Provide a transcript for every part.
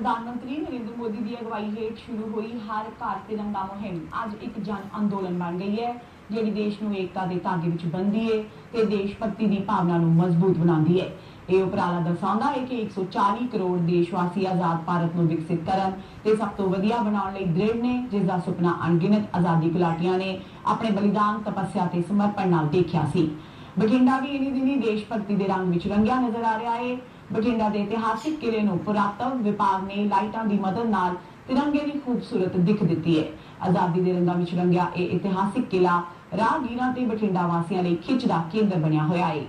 ਪ੍ਰਧਾਨ ਮੰਤਰੀ ਨਰਿੰਦਰ ਮੋਦੀ ਦੀ ਅਗਵਾਈ ਹੇਠ ਸ਼ੁਰੂ ਹੋਈ ਹਰ ਘਰ ਤਿਰੰਗਾ ਮੁਹਿੰਮ। ਅੱਜ ਇੱਕ ਜਨ ਅੰਦੋਲਨ ਬਣ ਗਈ ਹੈ, ਜਿਹੜੀ ਦੇਸ਼ ਨੂੰ ਏਕਤਾ ਦੇ ਧਾਗੇ ਵਿੱਚ ਬੰਨ੍ਹਦੀ ਹੈ ਤੇ ਦੇਸ਼ ਭਗਤੀ ਦੀ ਭਾਵਨਾ ਨੂੰ ਮਜ਼ਬੂਤ ਬਣਾਉਂਦੀ ਹੈ ਇਹ ਉਪਰਾਲਾ ਦਰਸਾਉਂਦਾ ਹੈ ਕਿ 140 ਕਰੋੜ ਦੇਸ਼ਵਾਸੀ ਆਜ਼ਾਦ ਭਾਰਤ ਨੂੰ ਵਿਕਸਿਤ ਕਰਨ ਤੇ ਸਭ ਤੋਂ ਵਧੀਆ ਬਣਾਉਣ ਲਈ ਦ੍ਰਿੜ ਨੇ, ਜਿਸ ਦਾ ਸੁਪਨਾ ਅਣਗਿਣਤ ਆਜ਼ਾਦੀ ਘੁਲਾਟੀਆਂ ਨੇ ਆਪਣੇ ਬਲੀਦਾਨ ਤਪੱਸਿਆ ਤੇ ਸਮਰਪਣ ਨਾਲ ਦੇਖਿਆ ਸੀ। ਬਠਿੰਡਾ ਵੀ ਇਨੀ ਦਿਨੀ ਦੇਸ਼ ਭਗਤੀ ਦੇ ਰੰਗ ਵਿੱਚ ਰੰਗਿਆ ਨਜ਼ਰ ਆ ਰਿਹਾ ਹੈ ਬਠਿੰਡਾ ਦੇ ਇਤਿਹਾਸਿਕ ਕਿਲੇ ਨੂੰ ਪੁਰਾਤਵ ਵਿਭਾਗ ਨੇ ਲਾਈਟਾਂ ਦੀ ਮਦਦ ਨਾਲ ਤਿਰੰਗੇ ਦੀ ਖੂਬਸੂਰਤ ਦਿੱਖ ਦਿੱਤੀ ਹੈ। ਆਜ਼ਾਦੀ ਦੇ ਰੰਗਾਂ ਵਿੱਚ ਰੰਗਿਆ ਇਹ ਇਤਿਹਾਸਿਕ ਕਿਲਾ ਰਾਹਗੀਰਾਂ ਤੇ ਬਠਿੰਡਾ ਵਾਸੀਆਂ ਲਈ ਖਿੱਚ ਦਾ ਕੇਂਦਰ ਬਣਿਆ ਹੋਇਆ ਹੈ।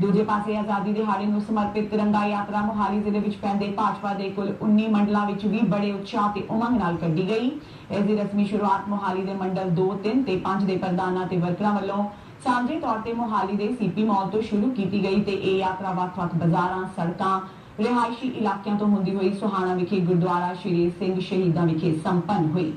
ਦੂਜੇ ਪਾਸੇ ਆਜ਼ਾਦੀ ਦਿਹਾੜੇ ਨੂੰ ਸਮਰਪਿਤ ਤਿਰੰਗਾ ਯਾਤਰਾ ਮੋਹਾਲੀ ਜ਼ਿਲ੍ਹੇ ਵਿੱਚ ਪੈਂਦੇ ਭਾਜਪਾ ਦੇ ਕੁੱਲ 19 ਮੰਡਲਾਂ ਵਿੱਚ ਵੀ ਬੜੇ ਉਤਸ਼ਾਹ ਤੇ ਉਮੰਗ ਨਾਲ ਕੱਢੀ ਗਈ। ਇਸ ਦੀ ਰਸਮੀ ਸ਼ੁਰੂਆਤ ਮੋਹਾਲੀ ਦੇ ਮੰਡਲ 2 3 ਤੇ 5 ਦੇ ਪ੍ਰਧਾਨਾਂ ਤੇ ਵਰਕਰਾਂ ਵੱਲੋਂ ਸਾਂਝੇ ਤੌਰ ਤੇ ਮੋਹਾਲੀ ਦੇ ਸੀਪੀ ਮਾਲ ਤੋਂ ਸ਼ੁਰੂ ਕੀਤੀ ਗਈ ਤੇ ਇਹ ਯਾਤਰਾ ਵੱਖ-ਵੱਖ ਬਾਜ਼ਾਰਾਂ, ਸੜਕਾਂ, ਰਿਹਾਇਸ਼ੀ ਇਲਾਕਿਆਂ ਤੋਂ ਹੁੰਦੀ ਹੋਈ ਸੁਹਾਣਾ ਵਿਖੇ ਗੁਰਦੁਆਰਾ ਸ਼੍ਰੀ ਸਿੰਘ ਸ਼ਹੀਦਾਂ ਵਿਖੇ ਸੰਪੰਨ ਹੋਈ।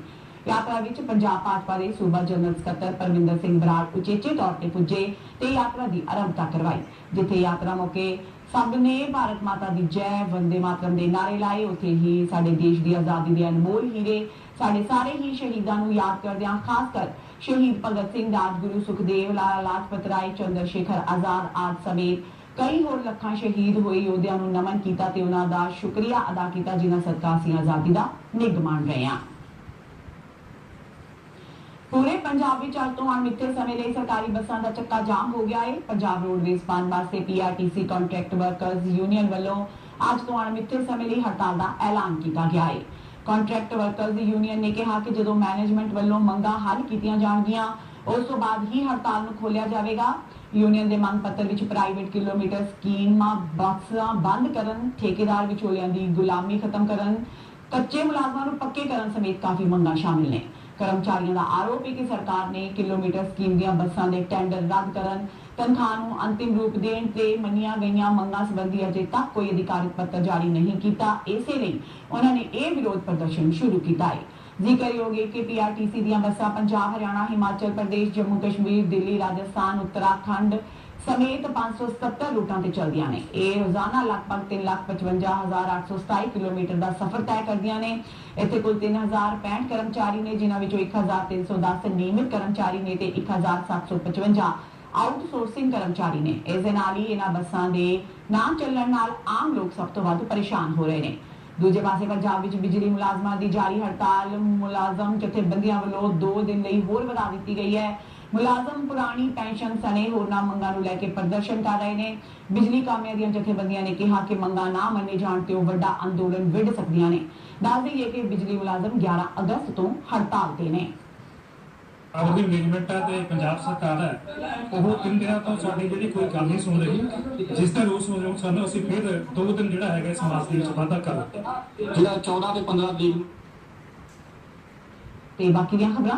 ਯਾਤਰਾ ਵਿੱਚ ਪੰਜਾਬ ਭਾਜਪਾ ਦੇ ਸੂਬਾ ਜਨਰਲ ਸਕੱਤਰ ਪਰਮਿੰਦਰ ਸਿੰਘ ਬਰਾੜ ਉਚੇਚੇ ਤੌਰ ਤੇ ਪੁੱਜੇ ਤੇ ਯਾਤਰਾ ਦੀ ਆਰੰਭਤਾ ਕਰਵਾਈ, ਜਿੱਥੇ ਯਾਤਰਾ ਮੌਕੇ ਸਭ ਨੇ ਭਾਰਤ ਮਾਤਾ ਦੀ ਜੈ, ਵੰਦੇ ਮਾਤਰਮ ਦੇ ਨਾਰੇ ਲਾਏ। ਉੱਥੇ ਹੀ ਸਾਡੇ ਦੇਸ਼ ਦੀ ਆਜ਼ਾਦੀ ਦੇ ਅਨਮੋਲ ਹੀਰੇ, ਸਾਡੇ ਸਾਰੇ ਹੀ ਸ਼ਹੀਦਾਂ ਨੂੰ ਯਾਦ ਕਰਦਿਆਂ ਖਾਸ ਕਰ ਸ਼ਹੀਦ ਭਗਤ ਸਿੰਘ ਰਾਜਗੁਰੂ ਸੁਖਦੇਵ ਲਾਲਾ ਲਾਜਪਤ ਰਾਏ ਚੰਦਰ ਸ਼ੇਖਰ ਆਜ਼ਾਦ ਆਦਿ ਸਮੇਤ ਕਈ ਹੋਰ ਲੱਖਾਂ ਸ਼ਹੀਦ ਹੋਏ ਯੋਧਿਆਂ ਨੂੰ ਨਮਨ ਕੀਤਾ ਤੇ ਉਹਨਾਂ ਦਾ ਸ਼ੁਕਰੀਆ ਅਦਾ ਕੀਤਾ ਜਿਨ੍ਹਾਂ ਸਦਕਾ ਅਸੀਂ ਆਜ਼ਾਦੀ ਦਾ ਨਿੱਘ ਮਾਣ ਰਹੇ ਹਾਂ ਪੂਰੇ ਪੰਜਾਬ ਵਿੱਚ ਅੱਜ ਤੋਂ ਅਣਮਿੱਥੇ ਸਮੇਂ ਲਈ ਸਰਕਾਰੀ ਬੱਸਾਂ ਦਾ ਚੱਕਾ ਜਾਮ ਹੋ ਗਿਆ ਹੈ ਪੰਜਾਬ ਰੋਡਵੇਜ਼ ਬੰਦ ਵਾਸਤੇ ਪੀਆਰਟੀਸੀ ਕੰਟਰੈਕਟ ਵਰਕਰਜ਼ ਯੂਨੀਅਨ ਵੱਲੋਂ ਅੱਜ ਤੋਂ ਅਣਮਿੱਥੇ ਸਮੇਂ ਲਈ ਹੜਤਾਲ ਦਾ ਐਲਾਨ ਕੀਤਾ ਗਿਆ ਹੈ ਕੰਟਰੈਕਟ ਵਰਕਰਜ਼ ਯੂਨੀਅਨ ਨੇ ਕਿਹਾ ਕਿ ਜਦੋਂ ਮੈਨੇਜਮੈਂਟ ਵੱਲੋਂ ਮੰਗਾਂ ਹੱਲ ਕੀਤੀਆਂ ਜਾਣਗੀਆਂ, ਉਸ ਤੋਂ ਬਾਅਦ ਹੀ ਹੜਤਾਲ ਨੂੰ ਖੋਲਿਆ ਜਾਵੇਗਾ। ਯੂਨੀਅਨ ਦੇ ਮੰਗ ਪੱਤਰ ਵਿੱਚ ਪ੍ਰਾਈਵੇਟ ਕਿਲੋਮੀਟਰ ਸਕੀਮਾਂ ਬੱਸਾਂ ਬੰਦ ਕਰਨ, ਠੇਕੇਦਾਰ ਵਿਚੋਲਿਆਂ ਦੀ ਗੁਲਾਮੀ ਖਤਮ ਕਰਨ, ਕੱਚੇ ਮੁਲਾਜ਼ਮਾਂ ਨੂੰ ਪੱਕੇ ਕਰਨ ਸਮੇਤ ਕਾਫੀ ਮੰਗਾਂ ਸ਼ਾਮਿਲ ਨੇ। ਕਰਮਚਾਰੀਆਂ ਦਾ ਆਰੋਪ ਹੈ ਕਿ ਸਰਕਾਰ ਨੇ ਕਿਲੋਮੀਟਰ ਸਕੀਮ ਦੀਆਂ ਬੱਸਾਂ ਦੇ ਟੈਂਡਰ ਰੱਦ ਕਰਨ, ਤਨਖਾਹ ਨੂੰ ਅੰਤਿਮ ਰੂਪ ਦੇਣ ਤੇ ਮੰਨੀਆਂ ਗਈਆਂ ਮੰਗਾਂ ਸੰਬੰਧੀ ਅਜੇ ਤੱਕ ਕੋਈ ਅਧਿਕਾਰਿਤ ਪੱਤਰ ਜਾਰੀ ਨਹੀਂ ਕੀਤਾ। ਇਸੇ ਲਈ ਉਹਨਾਂ ਨੇ ਇਹ ਵਿਰੋਧ ਪ੍ਰਦਰਸ਼ਨ ਸ਼ੁਰੂ ਕੀਤਾ ਹੈ। ਜ਼ਿਕਰਯੋਗ ਹੈ ਕਿ ਪੀਆਰਟੀਸੀ ਦੀਆਂ ਬੱਸਾਂ ਪੰਜਾਬ, ਹਰਿਆਣਾ, ਹਿਮਾਚਲ ਪ੍ਰਦੇਸ਼ ਜੰਮੂ ਕਸ਼ਮੀਰ ਦਿੱਲੀ, ਰਾਜਸਥਾਨ, ਉੱਤਰਾਖੰਡ ਸਮੇਤ 577 ਰੂਟਾਂ ਤੇ ਚੱਲਦੀਆਂ ਨੇ। ਇਹ ਰੋਜ਼ਾਨਾ ਲਗਭਗ 355827 ਕਿਲੋਮੀਟਰ ਦਾ ਸਫ਼ਰ ਤੈਅ ਕਰਦੀਆਂ ਨੇ। ਇੱਥੇ ਕੁੱਲ 3065 ਕਰਮਚਾਰੀ ਨੇ, ਜਿਨ੍ਹਾਂ ਵਿੱਚੋਂ 1310 ਨਿਯਮਿਤ ਕਰਮਚਾਰੀ ਨੇ ਤੇ 1755 ਆਊਟਸੋਰਸਿੰਗ ਕਰਮਚਾਰੀ ਨੇ। ਇਸ ਦੇ ਨਾਲ ਹੀ ਇਹਨਾਂ ਬੱਸਾਂ ਦੇ ਨਾ ਚੱਲਣ ਨਾਲ ਆਮ ਲੋਕ ਸਭ ਤੋਂ ਵੱਧ ਪਰੇਸ਼ਾਨ ਹੋ ਰਹੇ ਨੇ। ਦੂਜੇ ਪਾਸੇ ਪੰਜਾਬ ਵਿੱਚ ਬਿਜਲੀ ਮੁਲਾਜ਼ਮਾਂ ਦੀ ਜਾਰੀ ਹੜਤਾਲ ਮੁਲਾਜ਼ਮ ਜਥੇਬੰਦੀਆਂ ਵੱਲੋਂ 2 ਦਿਨ ਲਈ ਹੋਰ ਵਧਾ ਦਿੱਤੀ ਗਈ ਹੈ। ਮੁਲਾਜ਼ਮ ਪੁਰਾਣੀ ਪੈਨਸ਼ਨ ਸਣੇ ਹੋਰਨਾਂ ਮੰਗਾਂ ਨੂੰ ਲੈ ਕੇ ਪ੍ਰਦਰਸ਼ਨ ਕਰ ਰਹੇ ਨੇ। ਬਿਜਲੀ ਕਾਮਿਆਂ ਦੀਆਂ ਜਥੇਬੰਦੀਆਂ ਨੇ ਕਿਹਾ ਕਿ ਮੰਗਾਂ ਨਾ ਮੰਨੇ ਜਾਣ ਤੇ ਉਹ ਵੱਡਾ ਅੰਦੋਲਨ ਵਿੱਢ ਸਕਦੀਆਂ ਨੇ। ਦੱਸ ਦਈਏ ਕਿ ਬਿਜਲੀ ਮੁਲਾਜ਼ਮ 11 ਅਗਸਤ ਤੋਂ ਹੜਤਾਲ ਤੇ ਨੇ। ਆਪਦੀ ਮੈਨੇਜਮੈਂਟ ਹੈ ਤੇ ਪੰਜਾਬ ਸਰਕਾਰ ਹੈ ਉਹ ਤਿੰਨ ਦਿਨਾਂ ਤੋਂ ਸਾਡੀ ਜਿਹੜੀ ਕੋਈ ਗੱਲ ਨਹੀਂ ਸੁਣ ਰਹੀ। ਜਿਸ ਦਾ ਰੋਸ ਵਜੋਂ ਸਾਨੂੰ ਅਸੀਂ ਫਿਰ ਦੋ ਦਿਨ ਜਿਹੜਾ ਹੈਗਾ ਇਸ ਮਾਸ ਦੇ ਵਿੱਚ ਵਾਧਾ ਕਰ ਦਿੱਤਾ। ਜਿਹੜਾ 14 ਤੇ 15 ਤਰੀਕ ਨੂੰ। ਤੇ ਬਾਕੀ ਦੀਆਂ ਖਬਰਾਂ?